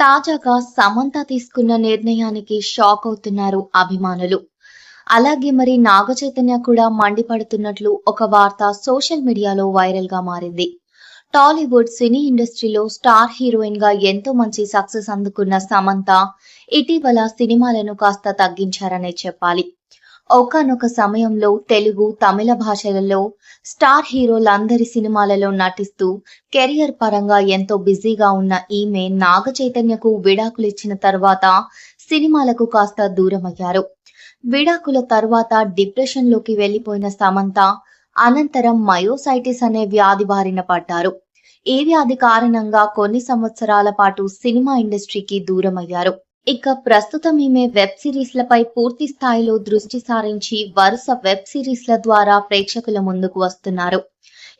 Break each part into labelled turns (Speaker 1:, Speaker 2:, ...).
Speaker 1: తాజాగా సమంత తీసుకున్న నిర్ణయానికి షాక్ అవుతున్నారు అభిమానులు. అలాగే మరి నాగ చైతన్య కూడా మండిపడుతున్నట్లు ఒక వార్త సోషల్ మీడియాలో వైరల్గా మారింది. టాలీవుడ్ సినీ ఇండస్ట్రీలో స్టార్ హీరోయిన్గా ఎంతో మంచి సక్సెస్ అందుకున్న సమంత ఇటీవల సినిమాలను కాస్త తగ్గించారనే చెప్పాలి. ఒకానొక సమయంలో తెలుగు తమిళ భాషలలో స్టార్ హీరోలందరి సినిమాలలో నటిస్తూ కెరియర్ పరంగా ఎంతో బిజీగా ఉన్న ఈమె నాగ చైతన్యకు విడాకులిచ్చిన తర్వాత సినిమాలకు కాస్త దూరమయ్యారు. విడాకుల తర్వాత డిప్రెషన్లోకి వెళ్ళిపోయిన సమంత అనంతరం మయోసైటిస్ అనే వ్యాధి బారిన పడ్డారు. ఈ వ్యాధి కారణంగా కొన్ని సంవత్సరాల పాటు సినిమా ఇండస్ట్రీకి దూరమయ్యారు. ఇక ప్రస్తుతం ఈమె వెబ్ సిరీస్లపై పూర్తి స్థాయిలో దృష్టి సారించి వరుస వెబ్ సిరీస్ల ద్వారా ప్రేక్షకుల ముందుకు వస్తున్నారు.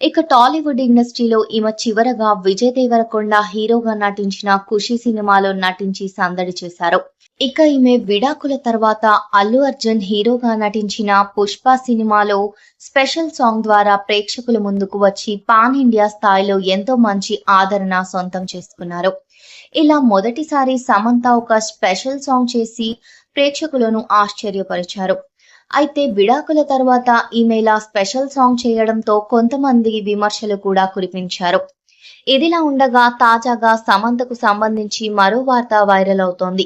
Speaker 1: ఇక టాలీవుడ్ ఇండస్ట్రీలో ఈమె చివరగా విజయ్ దేవరకొండ హీరోగా నటించిన ఖుషి సినిమాలో నటించి సందడి చేశారు. ఇక ఈమె విడాకుల తర్వాత అల్లు అర్జున్ హీరోగా నటించిన పుష్ప సినిమాలో స్పెషల్ సాంగ్ ద్వారా ప్రేక్షకుల ముందుకు వచ్చి పాన్ ఇండియా స్థాయిలో ఎంతో మంచి ఆదరణ సొంతం చేసుకున్నారు. ఇలా మొదటిసారి సమంత ఒక స్పెషల్ సాంగ్ చేసి ప్రేక్షకులను ఆశ్చర్యపరిచారు. అయితే విడాకుల తర్వాత ఈమె ఇలా స్పెషల్ సాంగ్ చేయడంతో కొంతమంది విమర్శలు కూడా కురిపించారు. ఇదిలా ఉండగా తాజాగా సమంతకు సంబంధించి మరో వార్త వైరల్ అవుతోంది.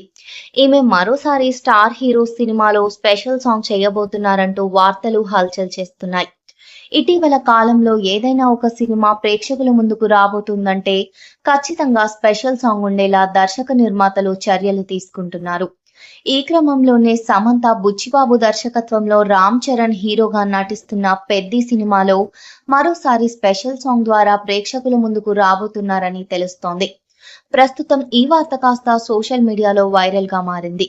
Speaker 1: ఈమె మరోసారి స్టార్ హీరో సినిమాలో స్పెషల్ సాంగ్ చేయబోతున్నారంటూ వార్తలు హల్చల్ చేస్తున్నాయి. ఇటీవల కాలంలో ఏదైనా ఒక సినిమా ప్రేక్షకుల ముందుకు రాబోతుందంటే ఖచ్చితంగా స్పెషల్ సాంగ్ ఉండేలా దర్శక నిర్మాతలు చర్యలు తీసుకుంటున్నారు. ఈ క్రమంలోనే సమంత బుచ్చిబాబు దర్శకత్వంలో రామ్ చరణ్ హీరోగా నటిస్తున్న పెద్ది సినిమాలో మరోసారి స్పెషల్ సాంగ్ ద్వారా ప్రేక్షకుల ముందుకు రాబోతున్నారని తెలుస్తోంది. ప్రస్తుతం ఈ వార్త కాస్త సోషల్ మీడియాలో వైరల్గా మారింది.